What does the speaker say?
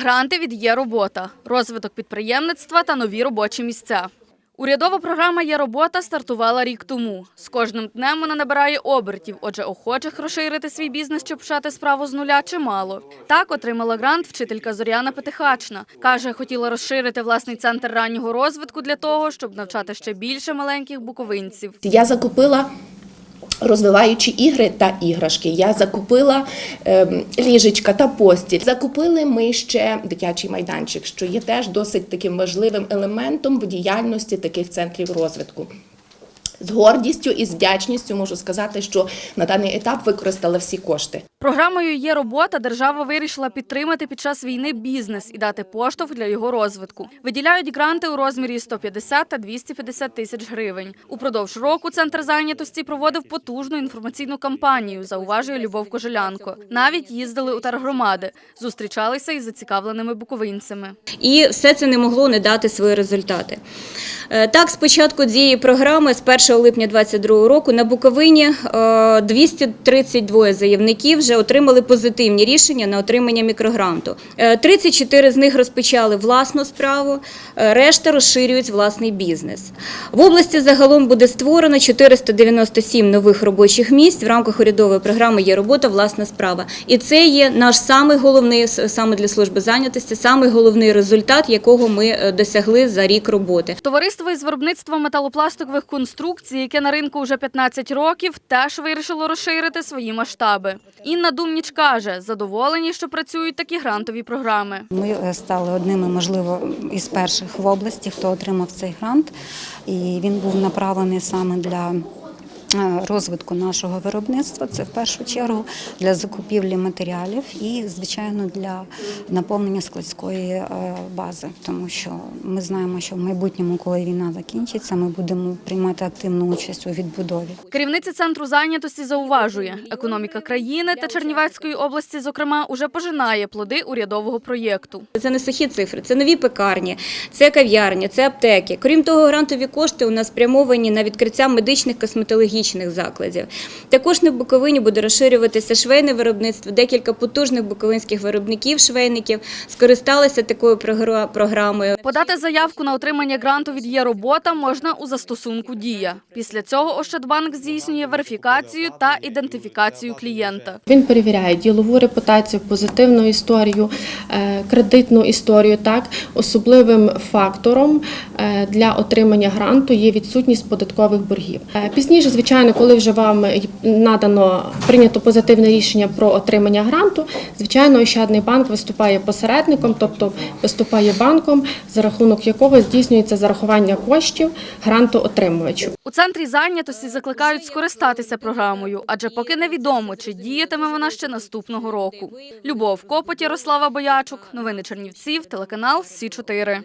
Гранти від є робота, розвиток підприємництва та нові робочі місця. Урядова програма є робота стартувала рік тому. З кожним днем вона набирає обертів, отже, охочих розширити свій бізнес чи почати справу з нуля чимало. Так отримала грант вчителька Зоряна Петихачна. Каже, хотіла розширити власний центр раннього розвитку для того, щоб навчати ще більше маленьких буковинців. Я закупила розвиваючі ігри та іграшки. Я закупила ем, ліжечка та постіль. Закупили ми ще дитячий майданчик, що є теж досить таким важливим елементом в діяльності таких центрів розвитку. З гордістю і з вдячністю можу сказати, що на даний етап використала всі кошти. Програмою є робота. Держава вирішила підтримати під час війни бізнес і дати поштовх для його розвитку. Виділяють гранти у розмірі 150 та 250 тисяч гривень. Упродовж року центр зайнятості проводив потужну інформаційну кампанію. Зауважує Любов Кожелянко. Навіть їздили у тергромади, зустрічалися із зацікавленими буковинцями. і все це не могло не дати свої результати. Е, Так, з початку цієї програми, з 1 липня 2022 року, на Буковині е, 232 заявників вже отримали позитивні рішення на отримання мікрогранту. Е, 34 з них розпочали власну справу, е, решта розширюють власний бізнес. В області загалом буде створено 497 нових робочих місць в рамках урядової програми є робота, власна справа. І це є наш самий головний саме для служби зайнятості, самий головний результат, якого ми е, досягли за рік роботи. Товариство із виробництва металопластикових конструкцій, яке на ринку вже 15 років, теж вирішило розширити свої масштаби. Інна Думніч каже, задоволені, що працюють такі грантові програми. Ми е, стали одними, можливо, із перших в області, хто отримав цей грант, і він був направлений саме для. Е, Розвитку нашого виробництва це в першу чергу для закупівлі матеріалів і, звичайно, для наповнення складської е, бази, тому що ми знаємо, що в майбутньому, коли війна закінчиться, ми будемо приймати активну участь у відбудові. Керівниця центру зайнятості зауважує, економіка країни та Чернівецької області, зокрема, уже пожинає плоди урядового проєкту. Це не сухі цифри, це нові пекарні, це кав'ярні, це аптеки. Крім того, грантові кошти у нас спрямовані на відкриття медичних косметологічних закладів. Також на Буковині буде розширюватися швейне виробництво. Декілька потужних буковинських виробників швейників скористалися такою програмою. Подати заявку на отримання гранту від є робота можна у застосунку Дія. Після цього Ощадбанк здійснює верифікацію та ідентифікацію клієнта. Він перевіряє ділову репутацію, позитивну історію, е, кредитну історію. Так особливим фактором е, для отримання гранту є відсутність податкових боргів. Е, Пізніше, звичайно, коли вже вам надано прийнято позитивне рішення про отримання гранту, звичайно, Ощадний банк виступає посередником, тобто виступає банком, за рахунок якого здійснюється зарахування коштів грантоотримувачу. У центрі зайнятості закликають скористатися програмою, адже поки невідомо, чи діятиме вона ще наступного року. Любов Копоть, Ярослава Боячук, новини Чернівців, телеканал Сі 4